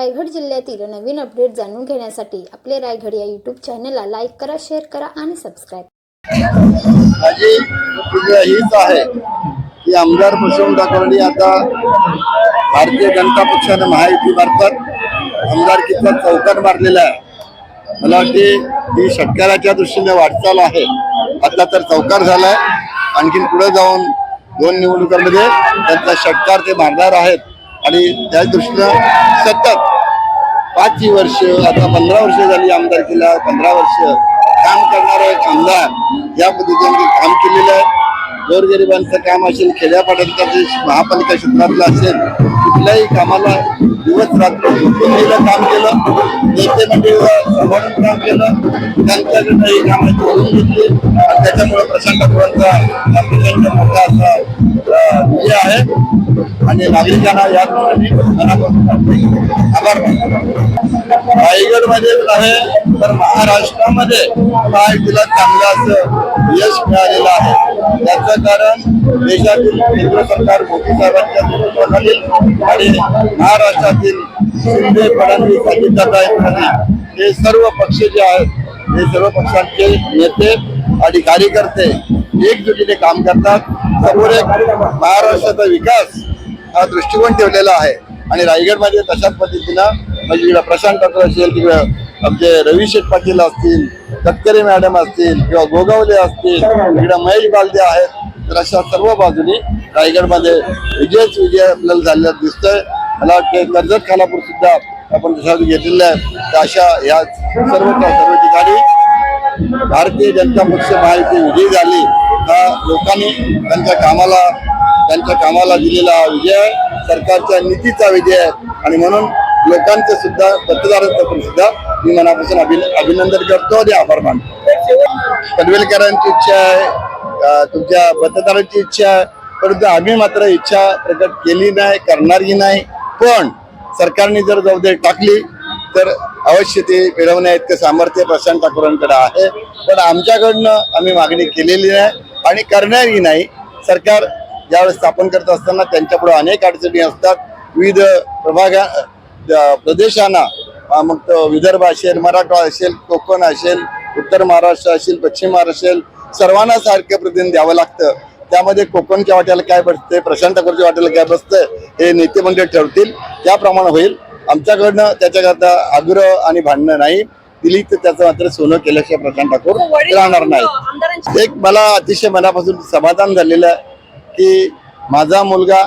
रायगड जिल्ह्यातील नवीन अपडेट जाणून घेण्यासाठी आपले रायगड या यूट्यूब चॅनलला लाईक करा शेअर करा आणि सबस्क्राईब माझी प्रतिक्रिया हीच आहे की आमदार प्रसून ठाकरेंनी आता भारतीय जनता पक्षाने महायुती मार्फत आमदारकीचा चौकार मारलेला आहे. मला वाटते ही षटकाराच्या दृष्टीने वाटचाल आहे. आता तर चौकार झालाय. आणखीन पुढे जाऊन दोन निवडणुकांमध्ये त्यांचा षटकार ते मारणार आहेत. आणि त्या दृष्टीनं सतत पाच वर्ष आता पंधरा वर्ष झाली आमदारकीला पंधरा वर्ष काम करणारा एक आमदार या पद्धतीने काम केलेलं आहे. गोरगरिबांचं काम असेल खेड्यापाड्यांचं जे महापालिका क्षेत्रातलं असेल कुठल्याही कामाला दिवस रात्र झोपून काम केलं नेते मंडळीला सांभाळून काम केलं त्यांच्याकडनं ही कामाची करून घेतली. आणि त्याच्यामुळे प्रशांत ठाकूरांचा प्रचंड मोठा असा अं, विजय आहे. आणि नागरिकांना या दृष्टीने आभार मानतो नव्हे तर महाराष्ट्रामध्ये महायुतीला चांगलं असं यश मिळालेलं आहे. याचं कारण देशातील केंद्र सरकार मोदी साहेबांच्या नेतृत्वाखाली आणि महाराष्ट्रातील शिंदे फडणवीस अजितदादा फडणवीस हे सर्व पक्ष जे आहेत हे सर्व पक्षांचे नेते आणि कार्यकर्ते एकजुटीने काम करतात. समोर एक महाराष्ट्राचा विकास हा दृष्टिकोन ठेवलेला आहे. आणि रायगडमध्ये तशाच पद्धतीनं म्हणजे इकडं प्रशांत ठाकरे असेल तिकडं आमचे रवी शेठ पाटील असतील तटकरे मॅडम असतील किंवा गोगावले असतील इकडं महेश बालदे आहेत तर अशा सर्व बाजूनी रायगडमध्ये विजयच विजय आपल्याला झालेला दिसतोय. मला वाटतं कर्जत खालापूर सुद्धा आपण त्याच्यावर घेतलेलं आहे तर अशा या सर्व सर्व ठिकाणी भारतीय जनता पक्ष महायुती विजयी झाली हा लोकांनी त्यांच्या कामाला त्यांच्या कामाला दिलेला विजय आहे सरकारच्या नीतीचा विजय आहे. आणि म्हणून लोकांचं सुद्धा मतदारांचं पण सुद्धा मी मनापासून अभिन अभिनंदन करतो आणि आभार मानतो. पनवेलकरांची इच्छा आहे तुमच्या मतदारांची इच्छा आहे परंतु आम्ही मात्र इच्छा प्रकट केली नाही करणारही नाही. पण सरकारने जर जबाबदारी टाकली तर अवश्य ते मिळवण्या इतकं सामर्थ्य प्रशांत ठाकूरांकडे आहे. पण आमच्याकडनं आम्ही मागणी केलेली नाही आणि करणारही नाही. सरकार ज्यावेळेस स्थापन करत असताना त्यांच्यापुढे अनेक अडचणी असतात. विविध प्रभागा प्रदेशांना मग विदर्भ असेल मराठवाडा असेल कोकण असेल उत्तर महाराष्ट्र असेल पश्चिम महाराष्ट्र असेल सर्वांना सारखे प्रतिनिधी द्यावं लागतं. त्यामध्ये कोकणच्या वाट्याला काय बसते प्रशांत ठाकूरच्या वाट्याला काय बसतं हे नेते मंडळ ठरवतील त्याप्रमाणे होईल. आमच्याकडनं त्याच्याकरता आग्रह आणि भांडणं नाही. दिली तर त्याचं मात्र सोनं केल्याशिवाय प्रशांत ठाकूर राहणार नाही. एक मला अतिशय मनापासून समाधान झालेलं आहे की माझा मुलगा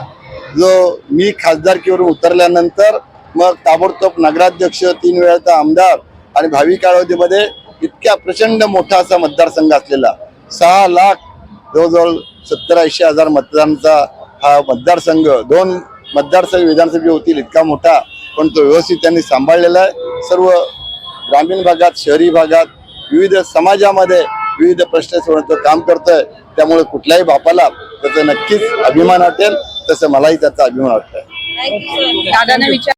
जो मी खासदारकीवरून उतरल्यानंतर मग ताबडतोब नगराध्यक्ष तीन वेळाचा आमदार आणि भावी कालावधीमध्ये इतक्या प्रचंड मोठा असा मतदारसंघ असलेला सहा लाख जवळजवळ सत्तर ऐंशी हजार मतदारांचा हा मतदारसंघ दोन मतदारसंघ विधानसभे होतील इतका मोठा पण तो व्यवस्थित त्यांनी सांभाळलेला आहे. सर्व ग्रामीण भागात शहरी भागात विविध समाजामध्ये विविध प्रश्न सोडण्याचं काम करतोय. त्यामुळे कुठल्याही बापाला त्याचा नक्कीच अभिमान वाटेल तसं मलाही त्याचा अभिमान वाटतोय. दादाने विचार